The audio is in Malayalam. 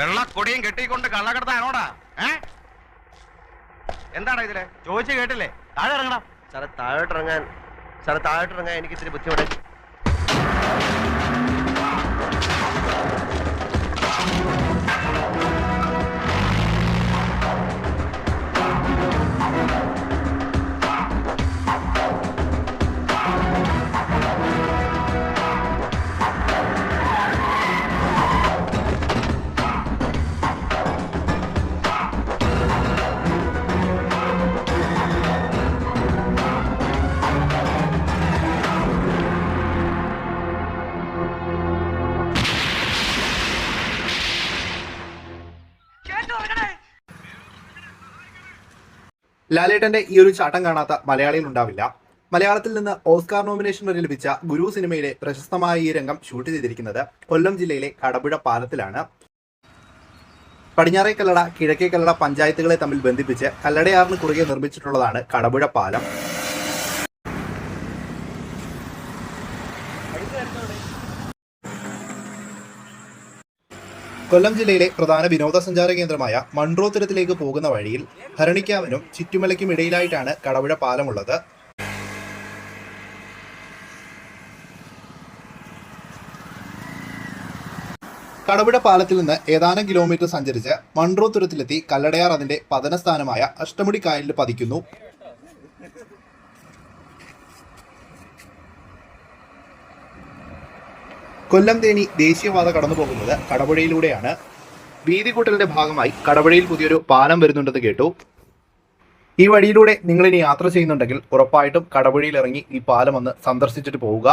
വെള്ളക്കൊടിയും കെട്ടിക്കൊണ്ട് കള്ളക്കടത്താനോടാ? ഏ? എന്താണ് ഇതിലെ? ചോദിച്ചു കേട്ടില്ലേ? താഴെ ഇറങ്ങണം സാറേ താഴോട്ടിറങ്ങാൻ സാറേ താഴോട്ടിറങ്ങാൻ എനിക്ക് ഇത്തിരി ബുദ്ധിമുട്ട്. ലാലേട്ടന്റെ ഈ ഒരു ചാട്ടം കാണാത്ത മലയാളിയിൽ ഉണ്ടാവില്ല. മലയാളത്തിൽ നിന്ന് ഓസ്കാർ നോമിനേഷൻ വരെ ലഭിച്ച ഗുരു സിനിമയിലെ പ്രശസ്തമായ ഈ രംഗം ഷൂട്ട് ചെയ്തിരിക്കുന്നത് കൊല്ലം ജില്ലയിലെ കടപുഴ പാലത്തിലാണ്. പടിഞ്ഞാറേ കല്ലട കിഴക്കേ കല്ലട പഞ്ചായത്തുകളെ തമ്മിൽ ബന്ധിപ്പിച്ച് കല്ലടയാറിന് കുറുകെ നിർമ്മിച്ചിട്ടുള്ളതാണ് കടപുഴ പാലം. കൊല്ലം ജില്ലയിലെ പ്രധാന വിനോദസഞ്ചാര കേന്ദ്രമായ മൺട്രോത്തുരത്തിലേക്ക് പോകുന്ന വഴിയിൽ ഹരണിക്കാവിനും ചുറ്റുമലയ്ക്കും ഇടയിലായിട്ടാണ് കടവുഴ പാലമുള്ളത്. കടപുഴ പാലത്തിൽ നിന്ന് ഏതാനും കിലോമീറ്റർ സഞ്ചരിച്ച് മൺട്രോത്തുരത്തിലെത്തി കല്ലടയാർ അതിന്റെ പതനസ്ഥാനമായ അഷ്ടമുടി കായലിൽ പതിക്കുന്നു. കൊല്ലം തേനി ദേശീയപാത കടന്നു പോകുന്നത് കടപുഴയിലൂടെയാണ്. വീതികൂട്ടലിന്റെ ഭാഗമായി കടപുഴയിൽ പുതിയൊരു പാലം വരുന്നുണ്ടെന്ന് കേട്ടു. ഈ വഴിയിലൂടെ നിങ്ങൾ ഇനി യാത്ര ചെയ്യുന്നുണ്ടെങ്കിൽ ഉറപ്പായിട്ടും കടപുഴയിൽ ഇറങ്ങി ഈ പാലം ഒന്ന് സന്ദർശിച്ചിട്ട് പോവുക.